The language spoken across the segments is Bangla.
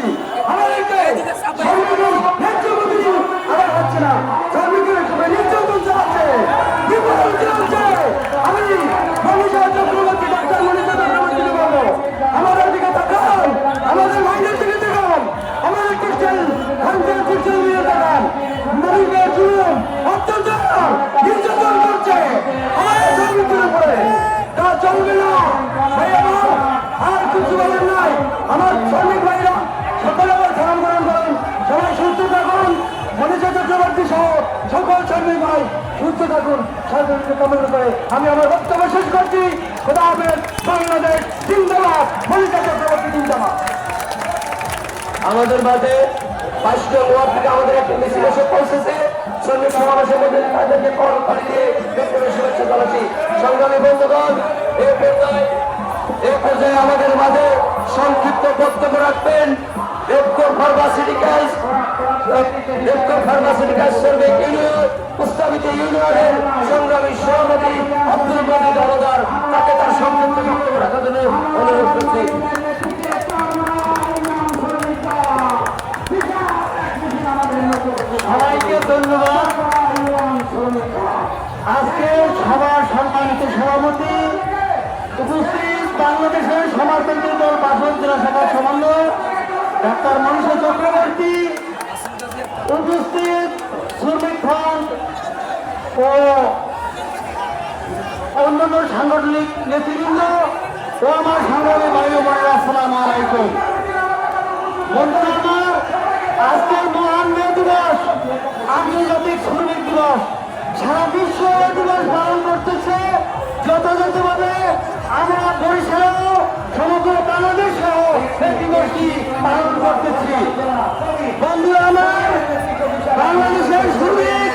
আছি সহযোগিতা কামনা করে আমি আমার বক্তব্য শেষ করছি। খোদা হাফেজ, বাংলাদেশ চক্রবর্তী আমাদের থেকে আমাদের একটা মিছিল এসে পৌঁছেছে। মাঝে সংক্ষিপ্ত বক্তব্য রাখবেন। রেপকোর ফার্মাসিউটিক্যালস ইউনিয়ন প্রস্তাবিত ইউনিয়নের আজকে সভার সম্মানিত সভাপতি উপস্থিত বাংলাদেশের সমাজতন্ত্রী দল বাসন জেলা শাখার সমন্বয় ডাক্তার মনীষা চক্রবর্তী, উপস্থিত শ্রমিক ফ্রন্ট ও অন্যান্য সাংগঠনিক নেতৃবৃন্দ ও আমার ভাই ও বোনেরা, আসসালামু আলাইকুম। বন্ধুরা আমার আজকের মহান মে দিবস আন্তর্জাতিক শ্রমিক দিবস সারা বিশ্ব দিবস পালন করতেছে। যথাযথভাবে আমরা বরিশালেও সমগ্র বাংলাদেশ সহ এই দিবসটি পালন করতেছি। বন্ধুরা আমার, বাংলাদেশের শ্রমিক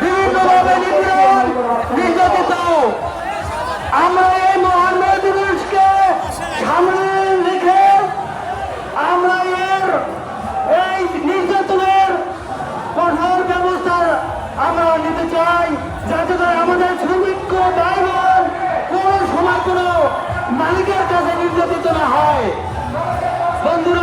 বিভিন্নভাবে নিপীড়ন, নির্যাতিত। আমরা এই মহান দিবসকে সামনে মালিকের কাছে নির্যাতিত না হয়। বন্ধুরা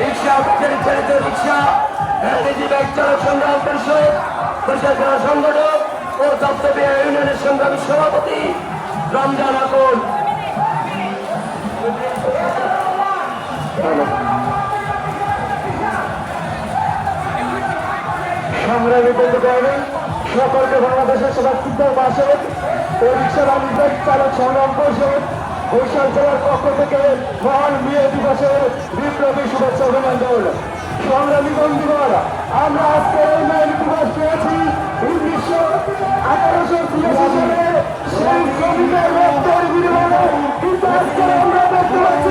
রিক্সা চালিত রিক্সা। গান্ধীজি বাইক চালক সংগ্রাম পরিষদ জেলা সংগঠক ও দপ্তরিয়া ইউনিয়নের সংগ্রামী সভাপতি রমজান আকুল। সংগ্রামী বন্ধুগণ সকলকে বাংলাদেশের সভাপতি বাসক ও রিক্সা বাণিজ্য চালক সংগ্রাম পরিষদ বৈশাল জেলার পক্ষ থেকে মহান বিয়ে দিবসের বিপ্লবী শুভেচ্ছা অভিনন্দন। সংগ্রামী বন্ধুগণ, আমরা আজকে এই মেয়ের দিবস পেয়েছি উনিশশো আঠারোশো তিরাশি সালে সেই শ্রমিকের রক্তের বিনিময়ে। কিন্তু আজকে আমরা দেখতে পাচ্ছি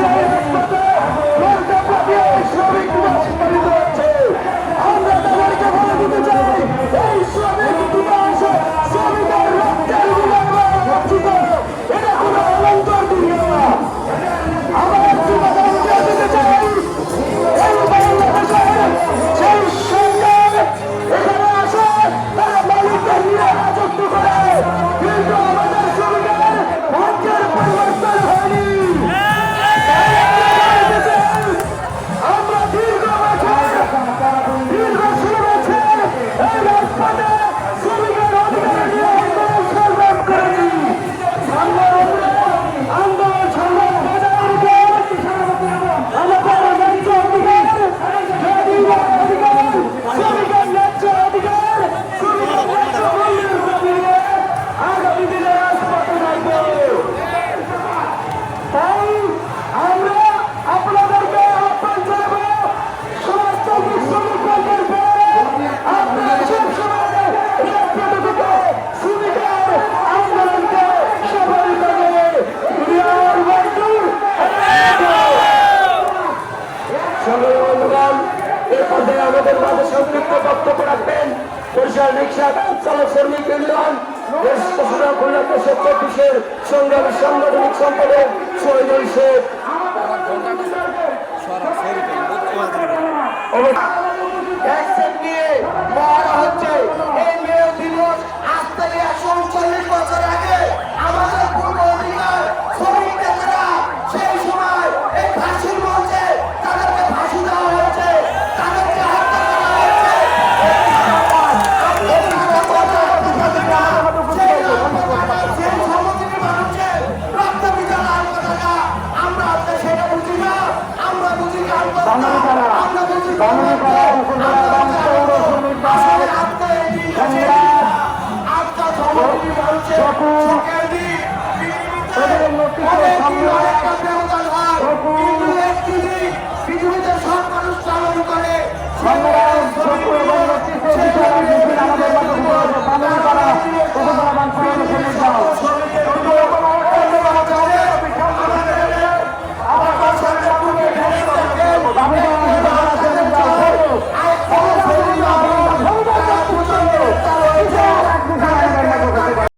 রিক্সা চালক শ্রমিক ইউনিয়ন খুলনা দুশো চব্বিশের সংগ্রামী সাংগঠনিক সম্পাদক শহীদুল শেখ। হচ্ছে। চৌরভূমি